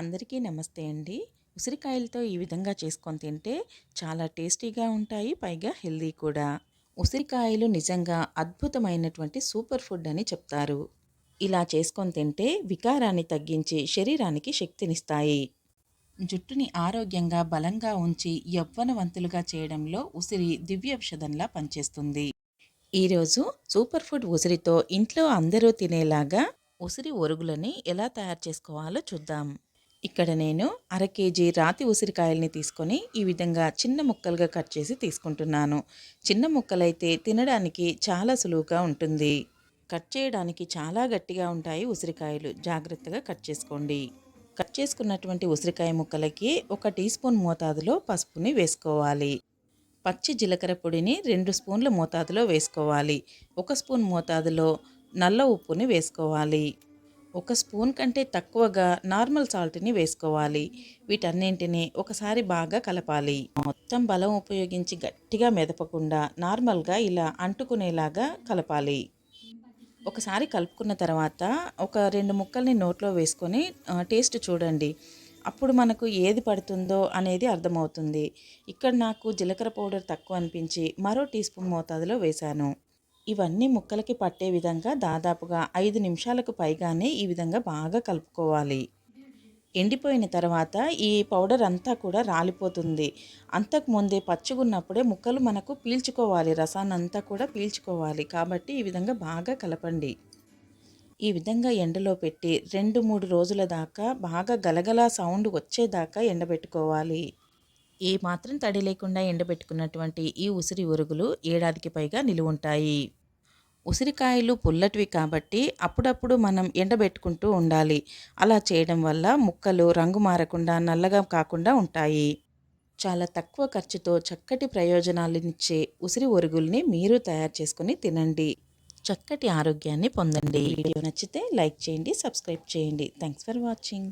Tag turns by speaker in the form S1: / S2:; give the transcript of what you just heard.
S1: అందరికీ నమస్తే అండి. ఉసిరికాయలతో ఈ విధంగా చేసుకొని తింటే చాలా టేస్టీగా ఉంటాయి పైగా హెల్దీ కూడా. ఉసిరికాయలు నిజంగా అద్భుతమైనటువంటి సూపర్ ఫుడ్ అని చెప్తారు. ఇలా చేసుకొని తింటే వికారాన్ని తగ్గించి శరీరానికి శక్తినిస్తాయి. జుట్టుని ఆరోగ్యంగా బలంగా ఉంచి యవ్వనవంతులుగా చేయడంలో ఉసిరి దివ్యౌషధంలా పనిచేస్తుంది. ఈరోజు సూపర్ ఫుడ్ ఉసిరితో ఇంట్లో అందరూ తినేలాగా ఉసిరి ఒరుగులని ఎలా తయారు చేసుకోవాలో చూద్దాం. ఇక్కడ నేను అర కేజీ రాతి ఉసిరికాయల్ని తీసుకొని ఈ విధంగా చిన్న ముక్కలుగా కట్ చేసి తీసుకుంటున్నాను. చిన్న ముక్కలైతే తినడానికి చాలా సులువుగా ఉంటుంది. కట్ చేయడానికి చాలా గట్టిగా ఉంటాయి ఉసిరికాయలు. జాగ్రత్తగా కట్ చేసుకోండి. కట్ చేసుకున్నటువంటి ఉసిరికాయ ముక్కలకి ఒక టీ స్పూన్ మోతాదులో పసుపుని వేసుకోవాలి. పచ్చి జీలకర్ర పొడిని రెండు స్పూన్ల మోతాదులో వేసుకోవాలి. ఒక స్పూన్ మోతాదులో నల్ల ఉప్పుని వేసుకోవాలి. ఒక స్పూన్ కంటే తక్కువగా నార్మల్ సాల్ట్ని వేసుకోవాలి. వీటన్నింటిని ఒకసారి బాగా కలపాలి. మొత్తం బలం ఉపయోగించి గట్టిగా మెదపకుండా నార్మల్గా ఇలా అంటుకునేలాగా కలపాలి. ఒకసారి కలుపుకున్న తర్వాత ఒక రెండు ముక్కల్ని నోట్లో వేసుకొని టేస్ట్ చూడండి. అప్పుడు మనకు ఏది పడుతుందో అనేది అర్థమవుతుంది. ఇక్కడ నాకు జీలకర్ర పౌడర్ తక్కువ అనిపించి మరో టీ స్పూన్ మోతాదులో వేశాను. ఇవన్నీ ముక్కలకి పట్టే విధంగా దాదాపుగా ఐదు నిమిషాలకు పైగానే ఈ విధంగా బాగా కలుపుకోవాలి. ఎండిపోయిన తర్వాత ఈ పౌడర్ అంతా కూడా రాలిపోతుంది. అంతకు ముందే పచ్చుకున్నప్పుడే ముక్కలు మనకు పీల్చుకోవాలి. రసాన్ని అంతా కూడా పీల్చుకోవాలి. కాబట్టి ఈ విధంగా బాగా కలపండి. ఈ విధంగా ఎండలో పెట్టి రెండు మూడు రోజుల దాకా బాగా గలగలా సౌండ్ వచ్చేదాకా ఎండబెట్టుకోవాలి. ఏ మాత్రం తడి లేకుండా ఎండబెట్టుకున్నటువంటి ఈ ఉసిరి ఉరుగులు ఏడాదికి పైగా నిలువుంటాయి. ఉసిరికాయలు పుల్లటివి కాబట్టి అప్పుడప్పుడు మనం ఎండబెట్టుకుంటూ ఉండాలి. అలా చేయడం వల్ల ముక్కలు రంగు మారకుండా నల్లగా కాకుండా ఉంటాయి. చాలా తక్కువ ఖర్చుతో చక్కటి ప్రయోజనాలనిచ్చే ఉసిరి ఒరుగుల్ని మీరు తయారు చేసుకుని తినండి. చక్కటి ఆరోగ్యాన్ని పొందండి. వీడియో నచ్చితే లైక్ చేయండి సబ్స్క్రైబ్ చేయండి. Thanks for watching.